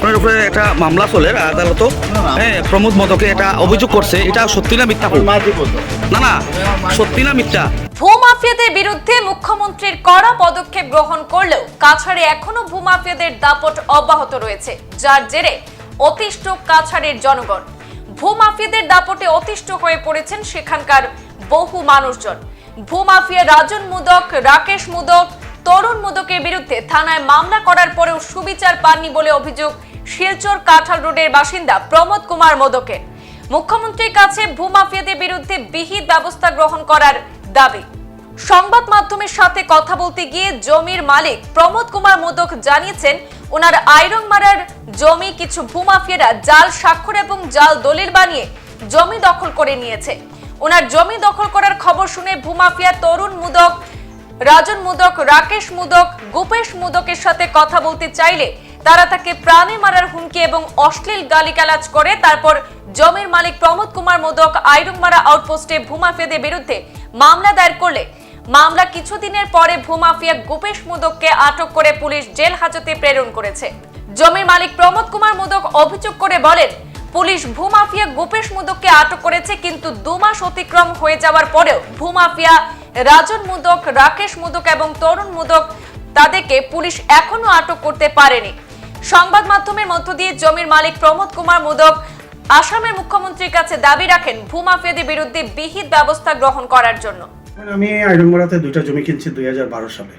আপনার উপরে একটা মামলা চলে আদালত হ্যাঁ প্রমোদ মদকে এটা অভিযোগ করছে এটা সত্যি না মিথ্যা? না না সত্যি না মিথ্যা? ভূমাফিয়াদের বিরুদ্ধে মুখ্যমন্ত্রীর কড়া পদক্ষেপ গ্রহণ করলেও কাছাড়ে এখনও ভূমাফিয়াদের দাপট অব্যাহত রয়েছে যার জেরে অতিষ্ঠ কাছাড়ের জনগণ। ভূমাফিয়াদের দাপটে অতিষ্ঠ হয়ে পড়েছেন সেখানকার বহু মানুষজন। ভূমাফিয়া রাজন মুদক রাকেশ মুদক তরুণ মুদকের বিরুদ্ধে থানায় মামলা করার পরেও সুবিচার পাননি বলে অভিযোগ শিলচর কাঁঠাল রোডের বাসিন্দা প্রমোদ কুমার মোদকের মুখ্যমন্ত্রীর কাছে ভূমাফিয়াদের বিরুদ্ধে বিহিত ব্যবস্থা গ্রহণ করার দাবি। সংবাদ মাধ্যমের সাথে কথা বলতে গিয়ে জমির মালিক প্রমোদ কুমার মোদক জানিয়েছেন, ওনার আইরংমারার জমি কিছু ভূমাফিয়ারা জাল স্বাক্ষর এবং জাল দলিল বানিয়ে জমি দখল করে নিয়েছে। ওনার জমি দখল করার খবর শুনে ভূমাফিয়া তরুণ মুদক, রাজন মুদক, রাকেশ মুদক, গোপেশ মুদকের সাথে কথা বলতে চাইলে তারা তাকে প্রাণে মারার হুমকি এবং অশ্লীল গালিগালাজ করে। তারপর জমির মালিক প্রমোদ কুমার মোদক আইরুংমারা আউটপোস্টে ভূমাফিয়াদের বিরুদ্ধে মামলা দায়ের করলে। মামলা কিছুদিনের পরে ভূমাফিয়া গোপেশ মুদককে আটক করে পুলিশ জেল হাজতে প্রেরণ করেছে। জমির মালিক প্রমোদ কুমার মোদক অভিযোগ করে বলেন, পুলিশ ভূমাফিয়া গোপেশ মুদককে আটক করেছে, কিন্তু দু মাস অতিক্রম হয়ে যাওয়ার পরেও ভূমাফিয়া রাজন মুদক, রাকেশ মুদক এবং তরুণ মুদক তাদেরকে পুলিশ এখনও আটক করতে পারেনি। সংবাদ মাধ্যমের মধ্য দিয়ে জমির মালিক প্রমোদ কুমার মোদক আসামের মুখ্যমন্ত্রীর কাছে দাবি রাখেন ভূমাফিয়াদের বিরুদ্ধে বিহিত ব্যবস্থা গ্রহণ করার জন্য। আমি আইরনমারাতে দুইটা জমি কিনছি দুই হাজার বারো সালে।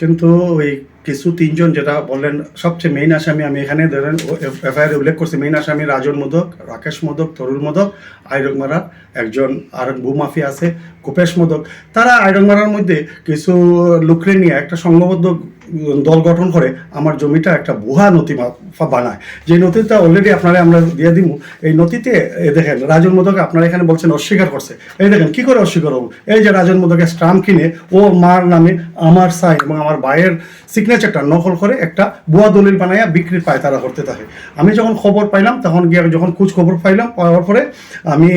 কিন্তু ওই কিছু তিনজন যেটা বললেন, সবচেয়ে মেইন আসামি আমি এখানে ধরেন এফআইআর উল্লেখ করছি মেইন আসামি রাজন মোদক, রাকেশ মোদক, তরুণ মোদক আইরংমারা একজন আর ভূমাফি আছে গোপেশ মোদক। তারা আইরংমারার মধ্যে কিছু লোকরে নিয়ে একটা সংঘবদ্ধ দল গঠন করে আমার জমিটা একটা বুহা নথি বানায়। যে নথিটা অলরেডি আপনারা আমরা দিয়ে দিব এই নথিতে, এই দেখেন, রাজন মোদক আপনারা এখানে বলছেন অস্বীকার করছে। এই দেখেন, কি করে অস্বীকার হব? এই যে রাজন মোদকের স্টাম্প কিনে, ও মার নামে আমার সাইন এবং আমার ভাইয়ের সিগনেচারটা নকল করে একটা বুয়া দলিল বানাইয়া বিক্রি পায় তারা করতে থাকে। আমি যখন খবর পাইলাম, তখন গিয়ে যখন খোঁজ খবর পাইলাম, পাওয়ার পরে আমি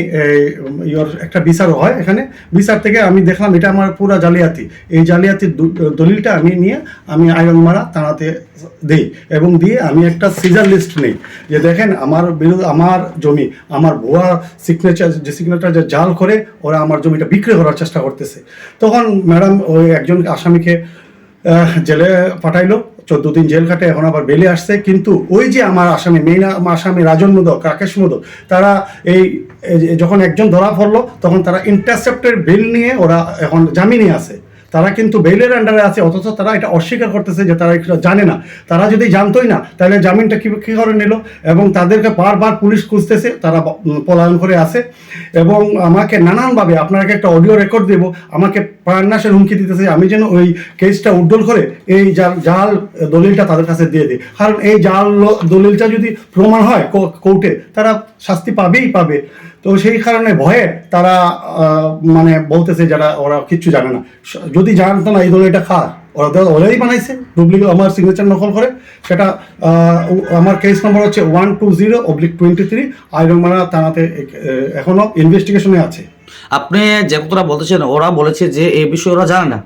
ইয়োর একটা বিচারও হয় এখানে। বিচার থেকে আমি দেখলাম, এটা আমার পুরা জালিয়াতি। এই জালিয়াতির দলিলটা আমি নিয়ে আমি আয়রন মারা থানাতে দিই এবং দিয়ে আমি একটা সিজার লিস্ট নেই। যে দেখেন আমার বিরুদ্ধে আমার জমি, আমার ভুয়া সিগনেচার যে সিগনেচার যে জাল করে, ওরা আমার জমিটা বিক্রি করার চেষ্টা করতেছে। তখন ম্যাডাম ওই একজন আসামিকে জেলে পাঠাইলো, চোদ্দ দিন জেল কাটে, এখন আবার বেলে আসছে। কিন্তু ওই যে আমার আসামি মেইন আসামি রাজন মোদক, রাকেশ মোদক, তারা এই যখন একজন ধরা পড়ল, তখন তারা ইন্টারসেপ্টের বিল নিয়ে ওরা এখন জামিনে আছে। তারা কিন্তু বেইলের আন্ডারে আছে, অথচ তারা এটা অস্বীকার করতেছে যে তারা এটা জানে না। তারা যদি জানতোই না, তাহলে জামিনটা কি, কী করে নিল? এবং তাদেরকে বারবার পুলিশ খুঁজতেছে, তারা পলায়ন করে আছে। এবং আমাকে নানানভাবে, আপনাকে একটা অডিও রেকর্ড দেব, আমাকে প্রাণনাশের হুমকি দিতেছে আমি যেন ওই কেসটা উড্ডল করে এই জাল জাল দলিলটা তাদের কাছে দিয়ে দিই। কারণ এই জাল দলিলটা যদি প্রমাণ হয় কোর্টে তারা শাস্তি পাবেই পাবে। তো সেই কারণে ভয়ে তারা মানে বলতেছে যারা ওরা কিচ্ছু জানে না। যদি জানতো না এই ধরনের এটা খার ওরা তো ওরাই বানাইছে ডুপ্লিকেট আমার সিগনেচার নকল করে। সেটা আমার কেস নম্বর হচ্ছে one two zero oblique twenty three আইরংমারা থানাতে এ- এখনও ইনভেস্টিগেশনে আছে। আপনি যে কথাটা বলতেছেন ওরা বলেছে যে এই বিষয়ে ওরা জানে না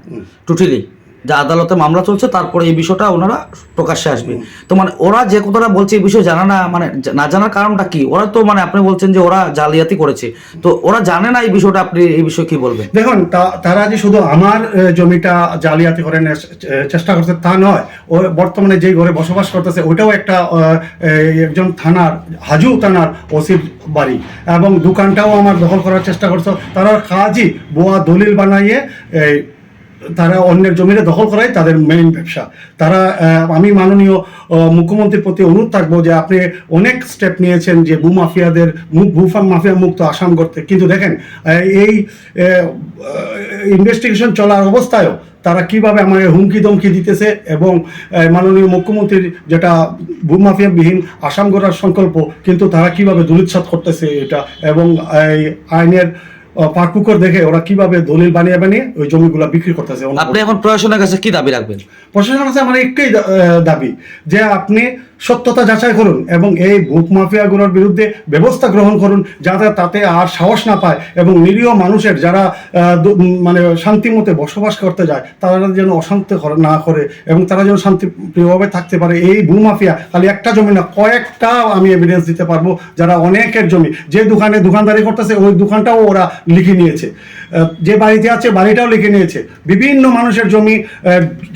টুটিলি যে আদালতে মামলা চলছে, তারপরে এই বিষয়টা ওনারা প্রকাশ্যে আসবে। তো মানে ওরা যে কথাটা বলছে এই বিষয়ে জানা না মানে না জানার কারণটা কি? ওরা তো মানে আপনি বলছেন যে ওরা জালিয়াতি করেছে। তো ওরা জানে না এই বিষয়টা, আপনি এই বিষয়ে কি বলবেন? দেখুন তারা যে শুধু আমার জমিটা জালিয়াতি করে চেষ্টা করছে, তা নয়। ও বর্তমানে যে ঘরে বসবাস করতেছে ওটাও একটা একজন থানার, হাজু থানার ওসির বাড়ি। এবং দোকানটাও আমার দখল করার চেষ্টা করছে। তারা কাজই বোয়া দলিল বানাইয়ে তারা অন্যের জমিতে দখল করাই তাদের মেইন ব্যবসা। তারা আমি মাননীয় মুখ্যমন্ত্রীর প্রতি অনুরোধ থাকব যে আপনি অনেক স্টেপ নিয়েছেন যে ভূ মাফিয়াদের ভূ মাফিয়া মুক্ত আসাম করতে কিন্তু দেখেন এই ইনভেস্টিগেশন চলার অবস্থায়ও তারা কীভাবে আমাকে হুমকি দমকি দিতেছে এবং মাননীয় মুখ্যমন্ত্রীর যেটা ভূমাফিয়াবিহীন আসাম গড়ার সংকল্প, কিন্তু তারা কীভাবে দুলিচ্ছাদ করতেছে এটা এবং আইনের পাকুকর দেখে ওরা কীভাবে দলিল বানিয়ে বানিয়ে ওই জমিগুলো বিক্রি করতেছে আপনি এখন প্রশাসনের কাছে কি দাবি রাখবেন? প্রশাসনের কাছে আমার একটাই দাবি যে আপনি সত্যতা যাচাই করুন এবং এই ভূত মাফিয়াগুলোর বিরুদ্ধে ব্যবস্থা গ্রহণ করুন যাতে তাতে আর সাহস না পায় এবং নিরীহ মানুষের যারা মানে শান্তিমতে বসবাস করতে যায়, তারা যেন অশান্তি না করে এবং তারা যেন শান্তি প্রিয়ভাবে থাকতে পারে। এই ভূমাফিয়া খালি একটা জমি না, কয়েকটা আমি এভিডেন্স দিতে পারব যারা অনেকের জমি। যে দোকানে দোকানদারি করতেছে, ওই দোকানটাও ওরা লিখে নিয়েছে। যে বাড়িতে আছে বাড়িটাও লিখে নিয়েছে। বিভিন্ন মানুষের জমি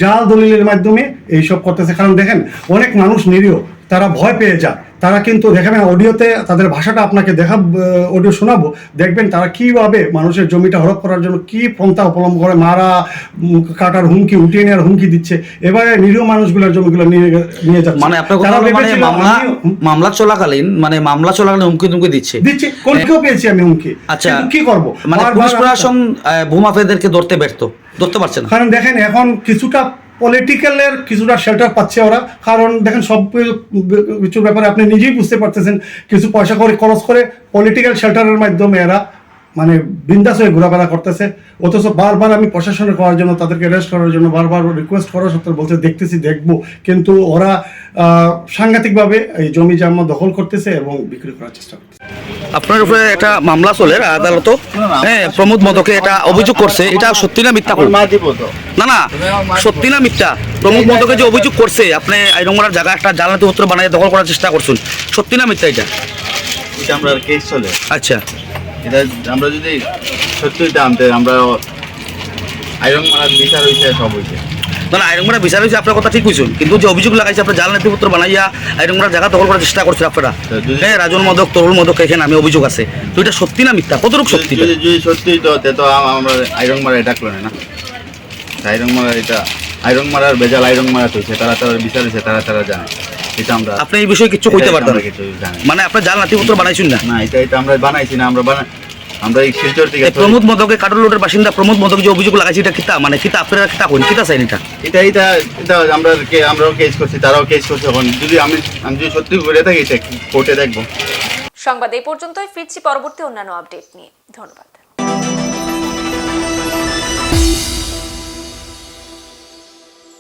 জাল দলিলের মাধ্যমে এইসব করতেছে। কারণ দেখেন, অনেক মানুষ নিরীহ, তারা ভয় পেয়ে যায়। তারা কিন্তু দেখাবেন অডিওতে তাদের ভাষাটা আপনাকে দেখা অডিও শোনাবো। দেখবেন তারা কীভাবে মানুষের জমিটা হরপ করার জন্য কি পন্থা অবলম্বন করে মারা কাটার হুমকি উঠিয়ে নেওয়ার হুমকি দিচ্ছে। এবারে নিরীহ মানুষগুলোর জমিগুলো নিয়ে নিয়ে যাচ্ছে। মানে আপনার কথা মানে মামলা মামলা চলাকালীন মানে মামলা চলাকালীন হুমকি তুমকি দিচ্ছে। দিচ্ছি। কলকেও পেয়েছি আমি হুমকি? আচ্ছা। কি করব? মানে পুলিশ প্রশাসন ভূমাফিয়াদেরকে ধরতে ব্যর্থ। ধরতে পারছে না। কারণ দেখেন এখন কিছুটা পলিটিক্যালের কিছুটা শেল্টার পাচ্ছে ওরা। কারণ দেখেন সব কিছুর ব্যাপারে আপনি নিজেই বুঝতে পারতেছেন, কিছু পয়সা করে, খরচ করে পলিটিক্যাল শেল্টারের মাধ্যমে এরা মানে বিন্দাস হয়ে ঘোরাফেরা করতেছে। অথচ বারবার আমি প্রশাসনে করার জন্য, তাদেরকে অ্যারেস্ট করার জন্য বারবার রিকোয়েস্ট করার সত্ত্বেও বলছে, দেখতেছি, দেখব। কিন্তু ওরা সাংঘাতিকভাবে এই জমি জামা দখল করতেছে এবং বিক্রি করার চেষ্টা করতেছে। আপনার উপরে একটা মামলা চলে আদালত হ্যাঁ প্রমোদ মদকে এটা অভিযোগ করছে। এটা সত্যি না মিথ্যা না না সত্যি না মিথ্যা। প্রমোদ মদকে যে অভিযোগ করছে আপনি আইরঙ্গলার জায়গা একটা জালনাতি পত্র বানিয়ে দখল করার চেষ্টা করছেন। সত্যি না মিথ্যা এটা? এটা আমরা কেস চলে। আচ্ছা। এটা আমরা যদি সত্যি এটা আনতে আমরা বিচার হয়েছে সব হয়েছে না আইরঙ্গলা বিচার হয়েছে আপনার কথা ঠিক হয়েছেন কিন্তু যে অভিযোগ লাগাইছে আপনার জালনাতি পত্র বানাইয়া আইরঙ্গলার জায়গা দখল করার চেষ্টা করছে আপনারা। হ্যাঁ রাজন মদক তরুল মদক এখানে আমি অভিযোগ আছে। তো এটা সত্যি না মিথ্যা? কতটুকু সত্যি যদি সত্যি তো আমরা আয়রন মারা এটা করে না। আয়রন মারা এটা আয়রন মারার বেজাল আয়রন মারা তো তারা তারা বিচার হয়েছে তারা তারা জানে। এটা আমরা আপনি এই বিষয়ে কিছু কইতে পারতেন। মানে আপনার জাল পত্র বানাইছেন না? না এটা এটা আমরা বানাইছি না আমরা বানাই আমরা এই শিলচর থেকে প্রমোদ মদকে কাটল রোডের বাসিন্দা প্রমোদ মদক যে অভিযোগ লাগাইছে এটা কিতা? মানে কিতা আপনারা কিতা কইন? কিতা চাইন এটা? এটা এটা এটা আমরা কে আমরাও কেস করছি তারাও কেস করছে এখন। যদি আমি আমি যদি সত্যি থাকি এটা কোর্টে দেখব। সংবাদ এই পর্যন্তই ফিরছি পরবর্তী অন্যান্য আপডেট নিয়ে। ধন্যবাদ।